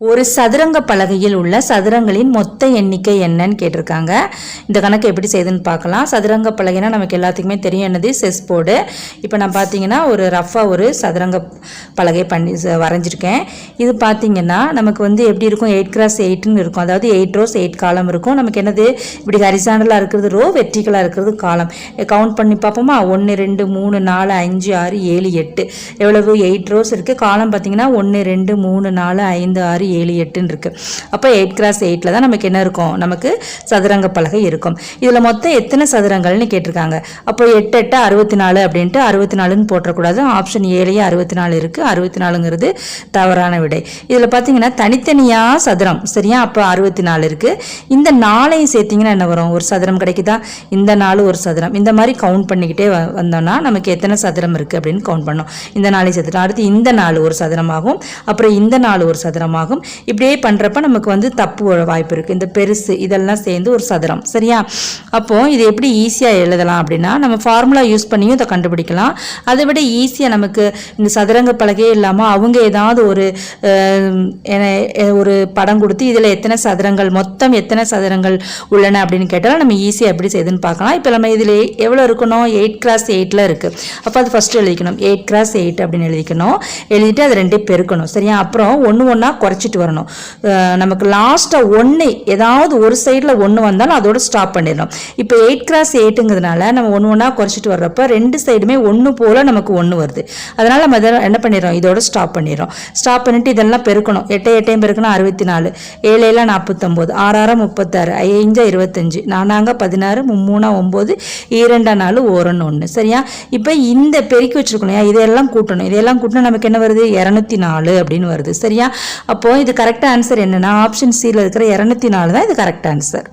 ஒரு சதுரங்க பலகையில் உள்ள சதுரங்களின் மொத்த எண்ணிக்கை என்னன்னு கேட்டிருக்காங்க. இந்த கணக்கு எப்படி செய்யுதுன்னு பார்க்கலாம். சதுரங்க பலகைனா நமக்கு எல்லாத்துக்குமே தெரியும். என்னது? Chess board. இப்போ நான் பார்த்தீங்கன்னா ஒரு ரஃபாக ஒரு சதுரங்க பலகை பண்ணி வரைஞ்சிருக்கேன். இது பார்த்தீங்கன்னா நமக்கு வந்து எப்படி இருக்கும்? எயிட் கிராஸ் எயிட்னு இருக்கும். அதாவது எயிட் ரோஸ் எயிட் காலம் இருக்கும். நமக்கு என்னது? இப்படி ஹரிசாண்டலாக இருக்கிறது ரோ வெர்டிகலாக இருக்கிறது காலம் கவுண்ட் பண்ணி பார்ப்போமா? ஒன்று ரெண்டு மூணு நாலு அஞ்சு ஆறு ஏழு எட்டு. எவ்வளவு? எயிட் ரோஸ் இருக்குது காலம் பார்த்தீங்கன்னா ஒன்று ரெண்டு மூணு நாலு ஐந்து ஆறு ஏழு எட்டுன்னு இருக்குது அப்போ எயிட் கிராஸ் எயிட்டில் தான் நமக்கு என்ன இருக்கும்? நமக்கு சதுரங்க பலகை இருக்கும். இதில் மொத்தம் எத்தனை சதுரங்கள்னு கேட்டிருக்காங்க. அப்போ எட்டு எட்டு அறுபத்தி நாலு அப்படின்ட்டு அறுபத்தி நாலுன்னு போட்டக்கூடாது ஆப்ஷன் ஏழையே அறுபத்தி நாலு இருக்குது அறுபத்தி நாலுங்கிறது தவறான விடை. இதில் பார்த்தீங்கன்னா தனித்தனியாக சதுரம் சரியா? அப்போ அறுபத்தி நாலு இருக்குது இந்த நாளையும் சேர்த்திங்கன்னா என்ன வரும்? ஒரு சதுரம் கிடைக்குதா? இந்த நாலு ஒரு சதுரம். இந்த மாதிரி கவுண்ட் பண்ணிக்கிட்டே வந்தோம்னா நமக்கு எத்தனை சதுரம் இருக்குது அப்படின்னு கவுண்ட் பண்ணோம். இந்த நாளையும் சேர்த்துட்டோம். அடுத்து இந்த நாலு ஒரு சதுரமாகும். அப்புறம் இந்த நாலு ஒரு சதுரமாகும். இப்படியே பண்ணுறப்ப நமக்கு வந்து தப்பு வாய்ப்பு இருக்குது இந்த பெருசு இதெல்லாம் சேர்ந்து ஒரு சதுரம். சரியா? அப்போது இது எப்படி ஈஸியாக எழுதலாம் அப்படின்னா நம்ம ஃபார்முலா யூஸ் பண்ணியும் இதை கண்டுபிடிக்கலாம். அதை விட ஈஸியாக நமக்கு இந்த சதுரங்க பலகையே இல்லாமல் அவங்க ஏதாவது ஒரு ஒரு படம் கொடுத்து இதில் எத்தனை சதுரங்கள் மொத்தம் எத்தனை சதுரங்கள் உள்ளன அப்படின்னு கேட்டால் நம்ம ஈஸியாக எப்படி செய்யுதுன்னு பார்க்கலாம். இப்போ நம்ம இதில் எவ்வளோ இருக்கணும்? எயிட் கிராஸ் எயிட்டில் இருக்குது அப்போ அது ஃபஸ்ட்டு எழுதிக்கணும். எயிட் கிராஸ் எயிட் அப்படின்னு எழுதிக்கணும். எழுதிட்டு அது ரெண்டே பெருக்கணும். சரியா? அப்புறம் ஒன்று ஒன்றா குறைச்சி குறைச்சிட்டு வரணும். நமக்கு லாஸ்ட்டாக ஒன்று ஏதாவது ஒரு சைடில் ஒன்று வந்தாலும் அதோட ஸ்டாப் பண்ணிடணும். இப்போ எயிட் கிராஸ் எயிட்டுங்கிறதுனால நம்ம ஒன்று ஒன்றா குறைச்சிட்டு வர்றப்ப ரெண்டு சைடுமே ஒன்று போல் நமக்கு ஒன்று வருது. அதனால் நம்ம இதை என்ன பண்ணிடுறோம்? இதோட ஸ்டாப் பண்ணிடுறோம். ஸ்டாப் பண்ணிவிட்டு இதெல்லாம் பெருக்கணும். எட்டை எட்டையும் பெருக்கணும் அறுபத்தி நாலு ஏழு நாற்பத்தொம்போது. ஆறாயிரம் முப்பத்தாறு. ஐஞ்சா இருபத்தஞ்சு. நானாங்க பதினாறு மும்மூணா ஒம்பது. இரண்டா நாலு ஓரன்னு ஒன்று சரியா? இப்போ இந்த பெருக்கி வச்சுருக்கணும் இல்லையா? இதையெல்லாம் கூட்டணும். இதையெல்லாம் கூட்டினா நமக்கு என்ன வருது? இரநூத்தி நாலு அப்படின்னு வருது. சரியா? அப்போது இது கரெக்ட் ஆன்சர் என்னன்னா ஆப்ஷன் சியில் இருக்கிற இரநூத்தி நாலு தான் இது கரெக்ட் ஆன்சர்